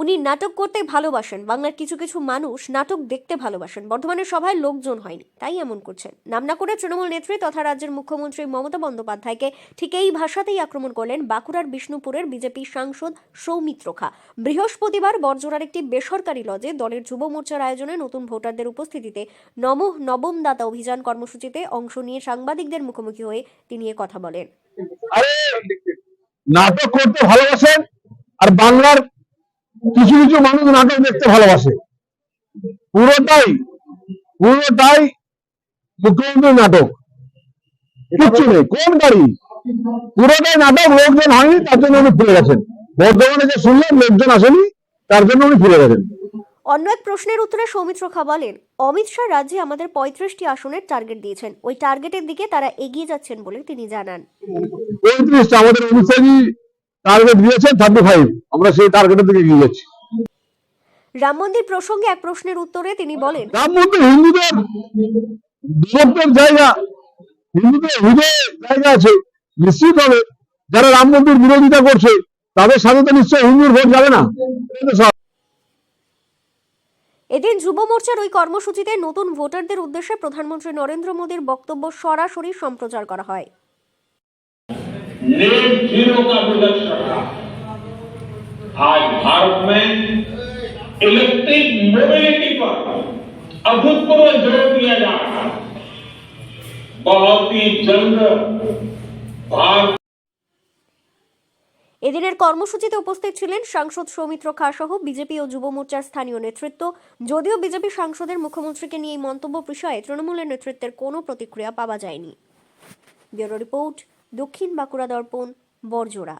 উনি নাটক করতে ভালোবাসেন, বাংলার কিছু কিছু মানুষ নাটক দেখতে ভালোবাসেন। বর্ধমানের সভায় লোকজন হয়নি, তাই এমন করছেন। নাম না করে তৃণমূল নেত্রী তথা রাজ্যের মুখ্যমন্ত্রী মমতা বন্দ্যোপাধ্যায়কে ঠিক এই ভাষাতেই আক্রমণ করলেন বাঁকুড়ার বিষ্ণুপুরের বিজেপি সাংসদ সৌমিত্র খা। বৃহস্পতিবার বর্জরার একটি বেসরকারি লজে দলের যুব মোর্চার আয়োজনে নতুন ভোটারদের উপস্থিতিতে নম নবম দাতা অভিযান কর্মসূচিতে অংশ নিয়ে সাংবাদিকদের মুখোমুখি হয়ে তিনি কথা বলেন। নাটক করতে ভালোবাসেন আর বাংলার কিছু কিছু মানুষ নাটক দেখতে ভালোবাসে। পুরোটাই পুরোটাই মুখ্যমন্ত্রীর নাটক। কিচ্ছু নেই কোন গাড়ি পুরোটাই নাটক লোকজন হয়নি তার জন্য উনি ফিরে গেছেন। বর্তমানে যে শুনলেন লোকজন আসেনি তার জন্য উনি ফিরে গেছেন। অন্য এক প্রশ্নের উত্তরে সৌমিত্র খা বলেন অমিত শাহ রাজ্যে আমাদের পঁয়ত্রিশটি আসনের টার্গেট দিয়েছেন। ওই টার্গেটের দিকে তারা এগিয়ে যাচ্ছেন বলে তিনি জানান। পঁয়ত্রিশটা আমাদের অনুসারী টার্গেট দিয়েছেন থার্টি ফাইভ আমরা সেই টার্গেটের দিকে এগিয়ে যাচ্ছি। রাম মন্দির প্রসঙ্গে এক প্রশ্নের উত্তরে তিনি বলেন রাম মন্দির হিন্দুদের বিভক্তের জায়গা হিন্দুদের হৃদয়ে জায়গা আছে। নিশ্চিত হবে যারা রাম মন্দির বিরোধিতা করছে তাদের সাথে তো নিশ্চয়ই হিন্দুর ভোট যাবে না। এদিন যুব মোর্চার ওই কর্মসূচিতে নতুন ভোটারদের উদ্দেশ্যে প্রধানমন্ত্রী নরেন্দ্র মোদীর বক্তব্য সরাসরি সম্প্রচার করা হয়। आज भारत में इलेक्ट्रिक मोबिलिटी पर अभूतपूर्व जोर दिया जा रहा है बहुत ही जल्द भारत এদিনের কর্মসূচিতে উপস্থিত ছিলেন সাংসদ সৌমিত্র খা সহ বিজেপি ও যুব মোর্চার স্থানীয় নেতৃত্ব যদিও বিজেপি সাংসদের মুখ্যমন্ত্রীকে নিয়ে এই মন্তব্য বিষয়ে তৃণমূলের নেতৃত্বের কোনো প্রতিক্রিয়া পাওয়া যায়নি ব্যুরো রিপোর্ট দক্ষিণ বাঁকুড়া দর্পণ বরজোড়া